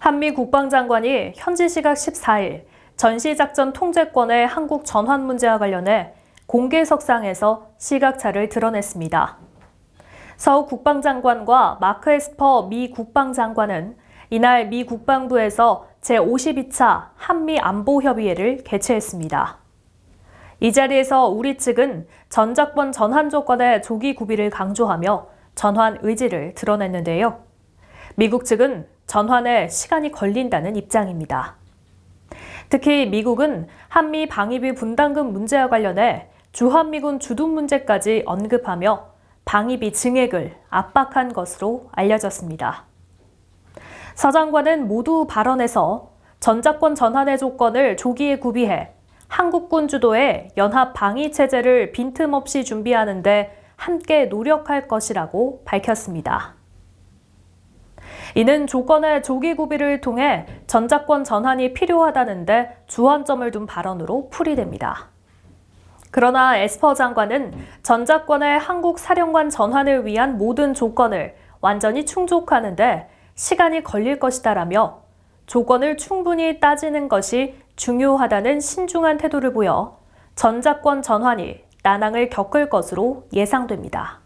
한미 국방장관이 현지 시각 14일 전시작전 통제권의 한국 전환 문제와 관련해 공개석상에서 시각차를 드러냈습니다. 서 국방장관과 마크 에스퍼 미 국방장관은 이날 미 국방부에서 제52차 한미 안보협의회를 개최했습니다. 이 자리에서 우리 측은 전작권 전환 조건의 조기 구비를 강조하며 전환 의지를 드러냈는데요. 미국 측은 전환에 시간이 걸린다는 입장입니다. 특히 미국은 한미 방위비 분담금 문제와 관련해 주한미군 주둔 문제까지 언급하며 방위비 증액을 압박한 것으로 알려졌습니다. 서 장관은 모두 발언에서 전작권 전환의 조건을 조기에 구비해 한국군 주도의 연합 방위 체제를 빈틈없이 준비하는데 함께 노력할 것이라고 밝혔습니다. 이는 조건의 조기 구비를 통해 전작권 전환이 필요하다는데 주안점을 둔 발언으로 풀이됩니다. 그러나 에스퍼 장관은 전작권의 한국 사령관 전환을 위한 모든 조건을 완전히 충족하는데 시간이 걸릴 것이다라며 조건을 충분히 따지는 것이 중요하다는 신중한 태도를 보여 전작권 전환이 난항을 겪을 것으로 예상됩니다.